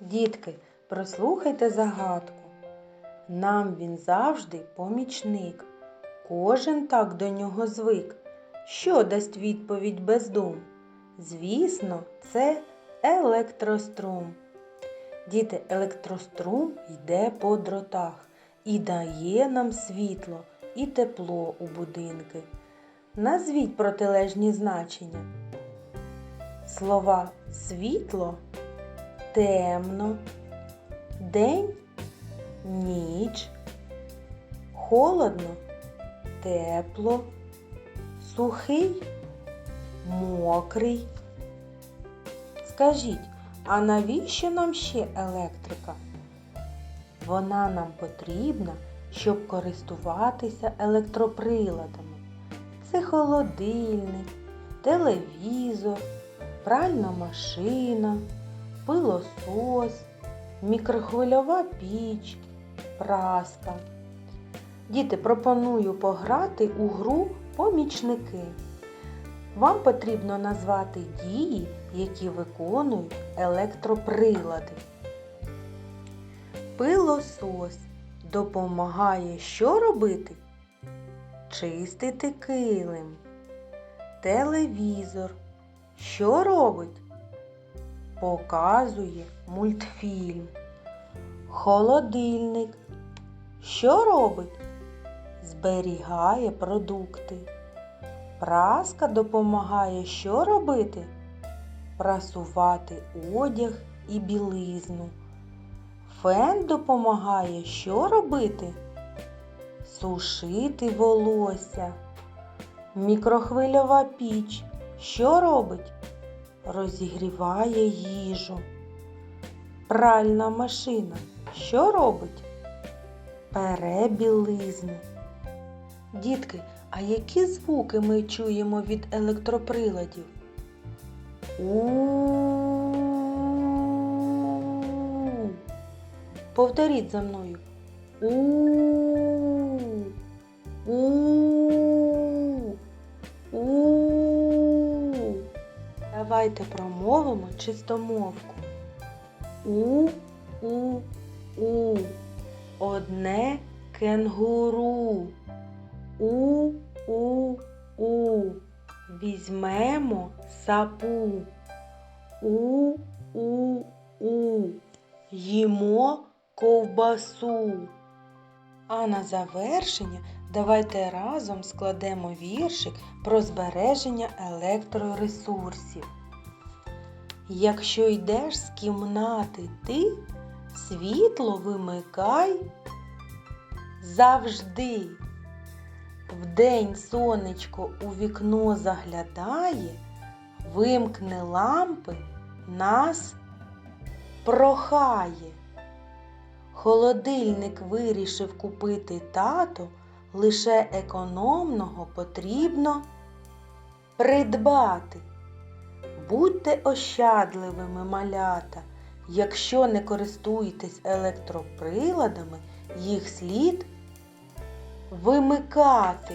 Дітки, прослухайте загадку. Нам він завжди помічник. Кожен так до нього звик. Що дасть відповідь без дум? Звісно, це електрострум. Діти, електрострум йде по дротах і дає нам світло і тепло у будинки. Назвіть протилежні значення. Слова світло, темно, день, ніч, холодно, тепло, сухий, мокрий. Скажіть, а навіщо нам ще електрика? Вона нам потрібна, щоб користуватися електроприладами. Це холодильник, телевізор, пральна машина, пилосос, мікрохвильова піч, праска. Діти, пропоную пограти у гру помічники. Вам потрібно назвати дії, які виконують електроприлади. Пилосос допомагає що робити? Чистити килим. Телевізор що робить? Показує мультфільм. Холодильник що робить? Зберігає продукти. Праска допомагає що робити? Прасувати одяг і білизну. Фен допомагає що робити? Сушити волосся. Мікрохвильова піч що робить? Розігріває їжу. Пральна машина що робить? Пере білизну. Дітки, а які звуки ми чуємо від електроприладів? У. Повторіть за мною. У. Давайте промовимо чистомовку. У. У. У. Одне кенгуру. У. У. У. Візьмемо сапу. У. У. У. Їмо ковбасу. А на завершення давайте разом складемо віршик про збереження електроресурсів. Якщо йдеш з кімнати ти, світло вимикай завжди. Вдень сонечко у вікно заглядає, вимкне лампи, нас прохає. Холодильник вирішив купити тато, лише економного потрібно придбати. Будьте ощадливими малята, якщо не користуєтесь електроприладами, їх слід вимикати.